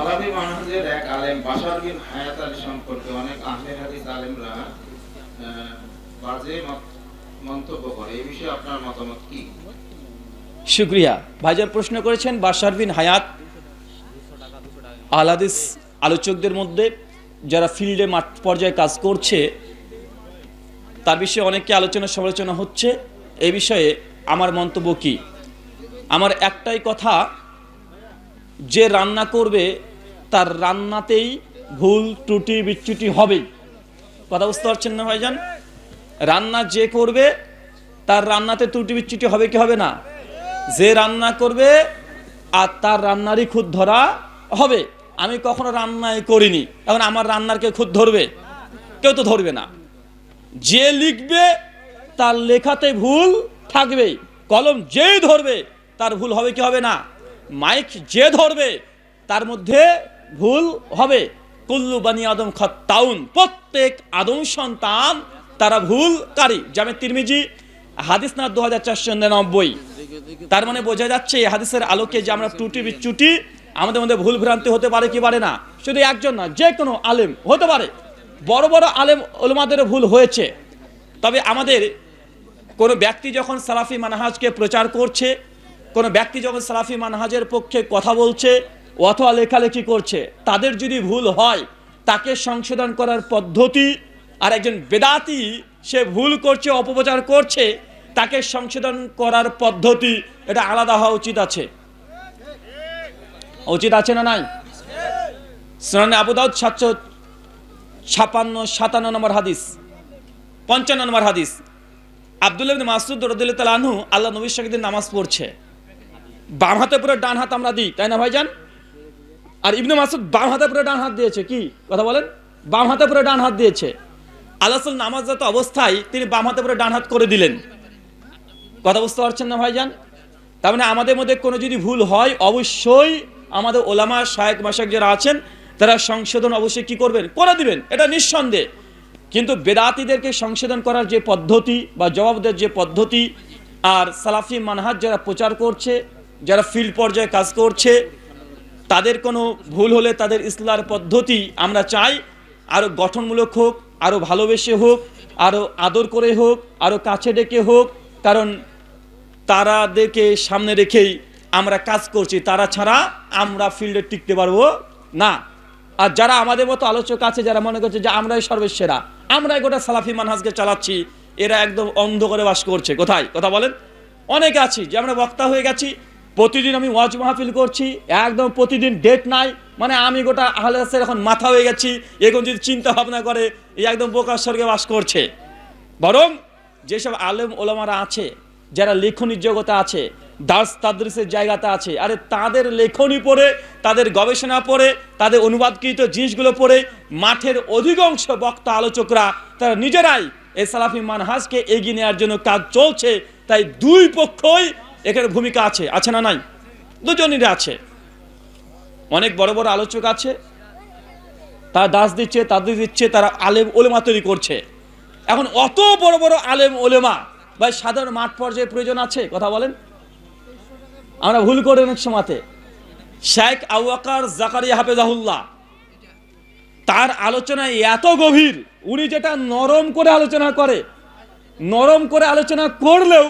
আলাবি মানহাজের এক আলেম বিন হায়াত আলী সম্পর্কে অনেক আহলে হাদিস আলেমরা বাজে মন্তব্য করে। এই বিষয়ে আপনার মতামত কি? শুক্রিয়া। ভাইজান প্রশ্ন করেছেন হায়াত আলাদিস আলোচকদের মধ্যে যারা ফিল্ডে মাঠ পর্যায়ে কাজ করছে, তার বিষয়ে অনেকে আলোচনা সমালোচনা হচ্ছে। এই বিষয়ে আমার মন্তব্য কি? আমার একটাই কথা, যে রান্না করবে তার রান্নাতেই ভুল, ত্রুটি, বিচ্যুতি হবেই। কথা বুঝতে পারছেন না ভাইজান? রান্না যে করবে, তার রান্নাতে ত্রুটি, বিচ্যুতি হবে কি হবে না? যে রান্না করবে, আর তার রান্নারই খুদ ধরা হবে। আমি কখনো রান্নাই করিনি। এখন আমার রান্নার কেউ খুদ ধরবে? কেউ তো ধরবে না। যে লিখবে, তার লেখাতে ভুল থাকবেই। কলম যেই ধরবে, তার ভুল হবে কি হবে না? মাইক যে ধরবে, তার মধ্যে ভুল হবে। কুল্লু বানি আদম খত্তাউন। প্রত্যেক আদম সন্তান তারা ভুলকারী। জামে তিরমিজি, হাদিস না দু হাজার চারশো নিরানব্বই। তার মানে বোঝা যাচ্ছে এই হাদিসের আলোকে যে আমরা ত্রুটি বিচ্যুটি, আমাদের মধ্যে ভুল ভ্রান্তি হতে পারে কি পারে না। শুধু একজন না, যে কোনো আলেম হতে পারে। বড় বড় আলেম ওলমাদেরও ভুল হয়েছে। তবে আমাদের কোনো ব্যক্তি যখন সালাফি মানহাজকে প্রচার করছে, কোনো ব্যক্তি যখন সালাফি মানহাজের পক্ষে কথা বলছে অথবা লেখালেখি করছে, তাদের যদি ভুল হয়, তাকে সংশোধন করার পদ্ধতি, আর একজন বেদাতি সে ভুল করছে, অপপ্রচার করছে, তাকে সংশোধন করার পদ্ধতি, এটা আলাদা হওয়া উচিত আছে। উচিত আছে না নাই? সুনানে আবু দাউদ সাতশো ছাপান্ন, সাতান্ন নম্বর হাদিস, পঞ্চান্ন নম্বর হাদিস। আব্দুল্লাহ মাসুদ রদিল্লাহ আনহু আল্লাহ নবীর সঙ্গে নামাজ পড়ছে। বাম হাতে পুরো ডান হাত আমরা দিই, তাই না ভাইজান? আর ইবনে মাসুদ বাম হাতে পুরো ডান হাত দিয়েছে, কি? কথা বলেন? বাম হাতে পুরো ডান হাত দিয়েছে। আল্লাহ নামাজরত অবস্থায় তিনি বাম হাতে পুরো ডান হাত করে দিলেন। কথা বুঝতে পারছেন না, ভাইজান? তার মানে আমাদের মধ্যে কোনো যদি ভুল হয়, অবশ্যই আমাদের ওলামা শায়েক মাসাক যারা আছেন, তারা সংশোধন অবশ্যই কি করবেন? করে দিবেন, এটা নিঃসন্দেহ। কিন্তু বেদাতিদেরকে সংশোধন করার যে পদ্ধতি বা জবাব দেওয়ার যে পদ্ধতি, আর সালাফি মানহাজ যারা প্রচার করছে, যারা ফিল্ড পর্যায়ে কাজ করছে তাদের কোনো ভুল হলে তাদের ইসলার পদ্ধতি আমরা চাই। আরও গঠনমূলক হোক আরও ভালোবেসে হোক আরও আদর করে হোক আরও কাছে ডেকে হোক, কারণ তারাদেরকে সামনে রেখেই আমরা কাজ করছি। তারা ছাড়া আমরা ফিল্ডে টিকতে পারব না। আর যারা আমাদের মতো আলোচক আছে, যারা মনে করছে যে আমরাই সর্বসেরা আমরাই গোটা সালাফি মানহাজকে চালাচ্ছি, এরা একদম অন্ধ করে বাস করছে। কোথায়? কথা বলেন? অনেকে আছি, যে আমরা বক্তা হয়ে গেছি প্রতিদিন আমি ওয়াজ মাহফিল করছি, একদম প্রতিদিন ডেট নাই মানে আমি গোটা আহলে এখন মাথা হয়ে গেছি এখন যদি চিন্তা ভাবনা করে, এই একদম বোকার স্বর্গে বাস করছে। বরং যেসব আলেম ওলামারা আছে, যারা লেখনির জগতে আছে দাস তাদৃশের জায়গাতে আছে, আরে তাদের লেখনি পড়ে, তাদের গবেষণা পড়ে, তাদের অনুবাদকৃত জিনিসগুলো পড়ে, মাঠের অধিকাংশ বক্তা আলোচকরা, তারা নিজেরাই এই সালাফি মানহাজকে এগিয়ে নেওয়ার জন্য কাজ চলছে, তাই দুই পক্ষই এখানে ভূমিকা আছে আছে না নাই? দুজনেরই আছে। অনেক বড় বড় আলোচক আছে। তারা দাস দিচ্ছে, তাদের দিচ্ছে, তারা আলেম ওলেমা তৈরি করছে। এখন অত বড় বড় আলেম ওলেমা বা সাধারণ মাঠ পর্যায়ে প্রয়োজন আছে? কথা বলেন। আমরা ভুল করে অনেক সময়তে। শেখ আউয়াকার জাকারিয়া হাফেজাহুল্লাহ, তার আলোচনা এত গভীর, উনি যেটা নরম করে আলোচনা করে, নরম করে আলোচনা করলেও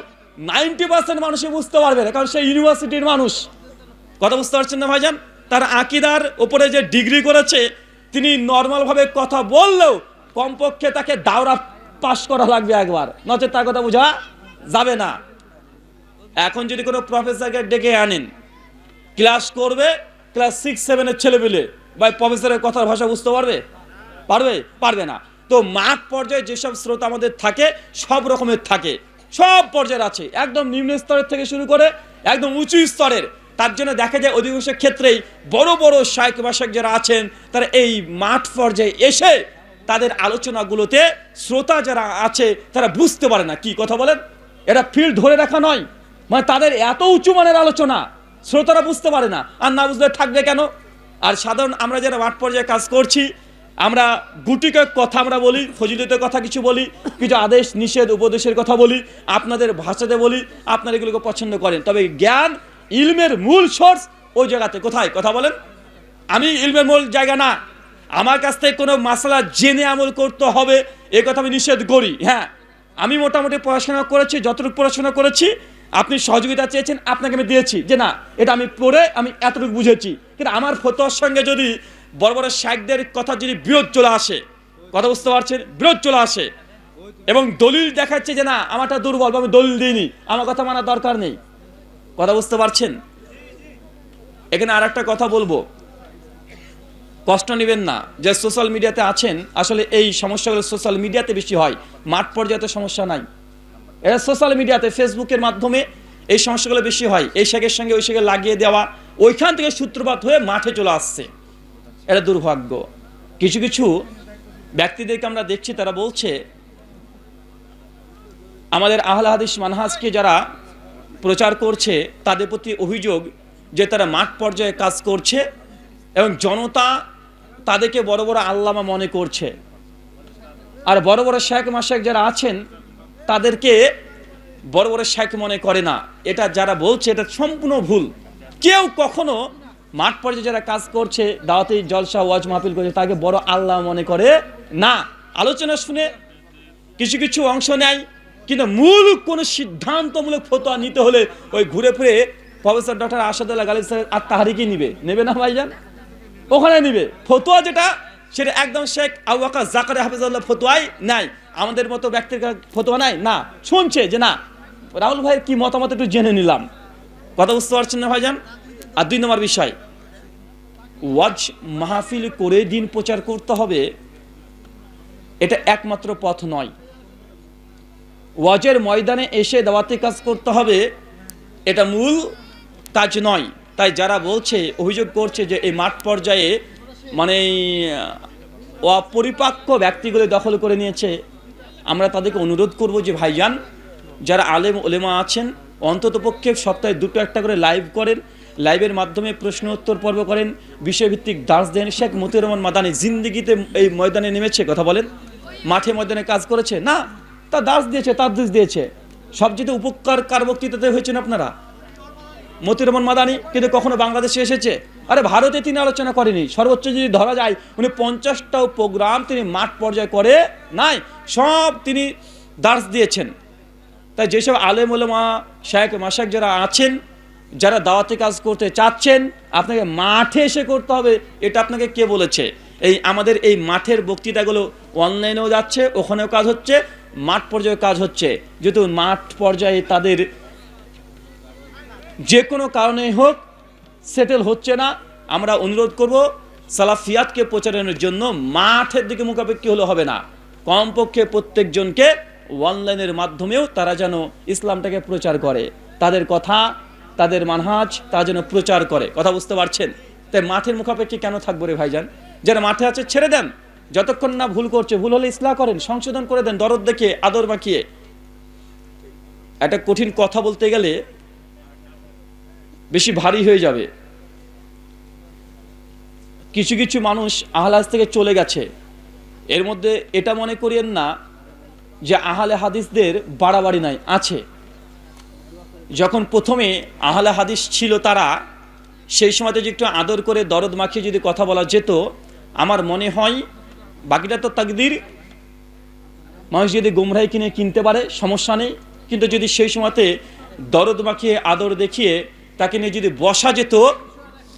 নাইনটি পার্সেন্ট মানুষই বুঝতে পারবে না, কারণ সে ইউনিভার্সিটির মানুষ। কথা বুঝতে পারছেন না ভাইজান? তার আকিদার ওপরে যে ডিগ্রি করেছে, তিনি নর্মালভাবে কথা বললেও কমপক্ষে তাকে দাওরা পাশ করা লাগবে একবার। নচেত তার কথা বোঝা যাবে না। এখন যদি কোনো প্রফেসরকে ডেকে আনেন, ক্লাস করবে, ক্লাস সিক্স সেভেনের ছেলেপিলে, বা প্রফেসরের কথার ভাষা বুঝতে পারবে? পারবে? পারবে না। তো মাঠ পর্যায়ে যেসব স্রোত আমাদের থাকে, সব রকমের থাকে। সব পর্যায়ের আছে। একদম নিম্ন স্তরের থেকে শুরু করে একদম উঁচু স্তরের। তার জন্য দেখা যায় অধিকাংশ ক্ষেত্রেই বড় বড় শায়ক বাসক যারা আছেন, তারা এই মাঠ পর্যায়ে এসে তাদের আলোচনাগুলোতে শ্রোতা যারা আছে, তারা বুঝতে পারে না। কি কথা বলেন? এটা ফিল্ড ধরে রাখা নয়। মানে তাদের এত উঁচু মানের আলোচনা, শ্রোতারা বুঝতে পারে না। আর না বুঝলে থাকবে কেন? আর সাধারণ আমরা যারা মাঠ পর্যায়ে কাজ করছি আমরা গুটিকে কথা আমরা বলি, ফজিলতের কথা কিছু বলি, কিছু আদেশ, নিষেধ, উপদেশের কথা বলি, আপনাদের ভাষাতে বলি, আপনারা এগুলোকে পছন্দ করেন। তবে জ্ঞান ইলমের মূল সোর্স ওই জায়গাতে। কোথায়? কথা বলেন। আমি ইলমের মূল জায়গা না। আমার কাছ থেকে কোনো মাসালা জেনে আমল করতে হবে, এ কথা আমি নিষেধ করি। হ্যাঁ আমি মোটামুটি পড়াশোনা করেছি, যতটুকু পড়াশোনা করেছি, আপনি সহযোগিতা চেয়েছেন, আপনাকে আমি দিয়েছি। যে না, এটা আমি পড়ে আমি এতটুকু বুঝেছি। কিন্তু আমার ফতোয়ার সঙ্গে যদি বড় বড় শাইকদের কথা যদি বিরোধ চলে আসে, কথা বুঝতে পারছেন? বিরোধ চলে আসে। এবং দলিল দেখাচ্ছে যে না, আমারটা দুর্বল, আমি দলিল দিইনি, আমার কথা মানার দরকার নেই। কথা বুঝতে পারছেন? এখানে আর একটা কথা বলব। কষ্ট নেবেন না। যে সোশ্যাল মিডিয়াতে আছেন, আসলে এই সমস্যাগুলো সোশ্যাল মিডিয়াতে বেশি হয়। মাঠ পর্যায়ে তো সমস্যা নাই। এটা সোশ্যাল মিডিয়াতে, ফেসবুকের মাধ্যমে এই সমস্যাগুলো বেশি হয়। এই শেখের সঙ্গে ওই শেখে লাগিয়ে দেওয়া, ওইখান থেকে সূত্রপাত হয়ে মাঠে চলে আসছে। এটা দুর্ভাগ্য। কিছু কিছু ব্যক্তিদেরকে আমরা দেখছি, তারা বলছে, আমাদের আহলে হাদিস মানহাজকে যারা প্রচার করছে, তাদের প্রতি অভিযোগ যে তারা মাঠ পর্যায়ে কাজ করছে এবং জনতা তাদেরকে বড় বড় আল্লামা মনে করছে। আর বড় বড় শেখ মাশেক যারা আছেন, তাদেরকে বড় বড় শেখ মনে করে না। এটা যারা বলছে, এটা সম্পূর্ণ ভুল। কেউ কখনো মাঠ পর্যায়ে যারা কাজ করছে, দাওয়াতি জলসা, ওয়াজ মাহফিল করছে, তাকে বড় আল্লাহ মনে করে না। আলোচনা শুনে কিছু কিছু অংশ নেয়, কিন্তু মূল কোনো সিদ্ধান্তমূলক ফতোয়া নিতে হলে ওই ঘুরে ফিরে professor doctor Asadullah Galib sir আর তাহারিকেই নিবে। নেবে না ভাইজান? ওখানে নিবে। ফতোয়া যেটা, সেটা একদম শেখ আউকা জাকারে হাফিজাল্লাহ ফতোয়াই নাই। আমাদের মতো ব্যক্তির ফতোয়া নাই? না। শুনছে যে না। রাহুল ভাইয়ের কি মতামত একটু জেনে নিলাম। কথা বুঝতে পারছেন না ভাইজান? আর দুই নম্বর বিষয়, ওয়াজ মাহফিল করে দিন প্রচার করতে হবে, এটা একমাত্র পথ নয়। ওয়াজের ময়দানে এসে দাওয়াতে কাজ করতে হবে, এটা মূল কাজ নয়। তাই যারা বলছে, অভিযোগ করছে যে এই মাঠ পর্যায়ে মানে অপরিপাক্য ব্যক্তিগুলো দখল করে নিয়েছে, আমরা তাদেরকে অনুরোধ করব যে ভাইজান, যারা আলেম ওলেমা আছেন, অন্ততপক্ষে সপ্তাহে দুটো একটা করে লাইভ করেন লাইভের মাধ্যমে প্রশ্ন উত্তর পর্ব করেন বিষয়ভিত্তিক দাস দেন শেখ মতিউর রহমান মাদানি। জিন্দিগিতে এই ময়দানে নেমেছে, কথা বলেন। মাঠে ময়দানে কাজ করেছে? না, তা দাস দিয়েছে তার দেশ দিয়েছে। সবচেয়ে উপকার কার বক্তৃতাতে হয়েছেন আপনারা? মতিউর রহমান মাদানি, কিন্তু কখনো বাংলাদেশে এসেছে? আরে ভারতে তিনি আলোচনা করেনি। সর্বোচ্চ যদি ধরা যায়, উনি পঞ্চাশটাও প্রোগ্রাম তিনি মাঠ পর্যায়ে করে নাই, সব তিনি দাস দিয়েছেন। তাই যেসব আলেম ওলেমা, শেখ মাসাক যারা আছেন যারা দাওয়াতে কাজ করতে চাচ্ছেন, আপনাকে মাঠে এসে করতে হবে, এটা আপনাকে কে বলেছে? এই আমাদের এই মাঠের বক্তৃতাগুলো অনলাইনেও যাচ্ছে, ওখানেও কাজ হচ্ছে, মাঠ পর্যায়ে কাজ হচ্ছে। যেহেতু মাঠ পর্যায়ে তাদের যে কোনো কারণে হোক সেটেল হচ্ছে না, আমরা অনুরোধ করব, সালাফিয়াতকে প্রচারণের জন্য মাঠের দিকে মুখাপেক্ষি হলে হবে না। কমপক্ষে প্রত্যেকজনকে অনলাইনের মাধ্যমেও তারা যেন ইসলামটাকে প্রচার করে। তাদের কথা তাদের মানহাজ, তা যেন প্রচার করে। কথা বুঝতে পারছেন? তাই মাঠের মুখাপেক্ষি কেন থাকব রে ভাইজান? যারা মাঠে আছে, ছেড়ে দেন। যতক্ষণ না ভুল করছে, ভুল হলে ইসলাম করেন, সংশোধন করে দেন, দরদ দেখে আদর মাখিয়ে। একটা কঠিন কথা বলতে গেলে বেশি ভারী হয়ে যাবে। কিছু কিছু মানুষ আহলাজ থেকে চলে গেছে। এর মধ্যে এটা মনে করিয়েন না যে আহলে হাদিসদের বাড়াবাড়ি নাই, আছে। যখন প্রথমে আহলে হাদিস ছিল তারা, সেই সময়তে যদি একটু আদর করে দরদ মাখিয়ে যদি কথা বলা যেত, আমার মনে হয় বাকিটা তো তাকদির, মানুষ যদি গুমরাই কিনে কিনতে পারে, সমস্যা নেই। কিন্তু যদি সেই সময়তে দরদ মাখিয়ে, আদর দেখিয়ে তাকে নিয়ে যদি বসা যেত,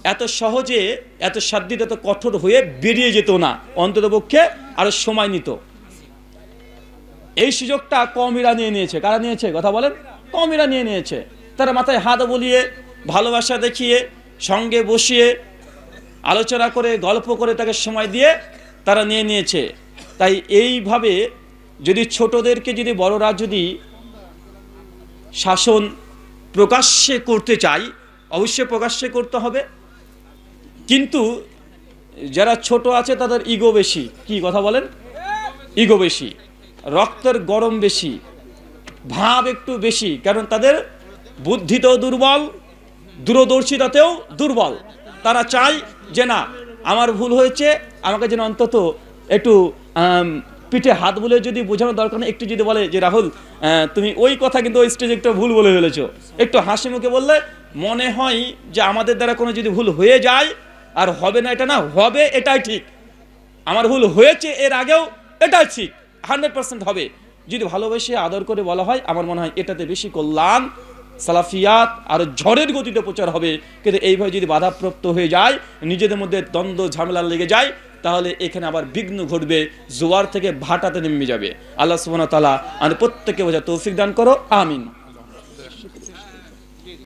এত সহজে, এত সাধ্যিত এত কঠোর হয়ে বেরিয়ে যেত না, অন্ততপক্ষে আরও সময় নিত। এই সুযোগটা কমিরা নিয়ে নিয়েছে। কারা নিয়েছে? কথা বলেন। কমিরা নিয়ে নিয়েছে। তারা মাথায় হাত বলিয়ে, ভালোবাসা দেখিয়ে, সঙ্গে বসিয়ে, আলোচনা করে, গল্প করে তাকে সময় দিয়ে তারা নিয়ে নিয়েছে। তাই এইভাবে যদি ছোটদেরকে, যদি বড়রা যদি শাসন প্রকাশ্যে করতে চাই অবশ্যই প্রকাশ্যে করতে হবে। কিন্তু যারা ছোট আছে, তাদের ইগো বেশি। কি কথা বলেন? ইগো বেশি। রক্তের গরম বেশি। ভাব একটু বেশি, কারণ তাদের বুদ্ধিতেও দুর্বল, দূরদর্শিতাতেও দুর্বল। তারা চায় যে না, আমার ভুল হয়েছে, আমাকে যেন অন্তত একটু পিঠে হাত বলে যদি বোঝানোর দরকার নেই, একটু যদি বলে যে, রাহুল তুমি ওই কথা কিন্তু ওই স্টেজে একটু ভুল বলে ফেলেছো। একটু হাসি মুখে বললে, মনে হয় যে আমাদের দ্বারা কোনো যদি ভুল হয়ে যায়, আর হবে না এটা না, হবে এটাই ঠিক। আমার ভুল হয়েছে এর আগেও এটাই ঠিক হান্ড্রেড পার্সেন্ট হবে। যদি ভালোবেসে আদর করে বলা হয়, আমার মনে হয় এটাতে বেশি কল্যাণ, সালাফিয়াত আর ঝড়ের গতিতে প্রচার হবে। কিন্তু এইভাবে যদি বাধাপ্রাপ্ত হয়ে যায়, নিজেদের মধ্যে দ্বন্দ্ব, ঝামেলা লেগে যায়, তাহলে এখানে আবার বিঘ্ন ঘটবে, জোয়ার থেকে ভাটাতে নেমে যাবে। আল্লাহ সুবহানাহু তালা আমাদের প্রত্যেককে বোঝা তৌফিক দান করো, আমিন।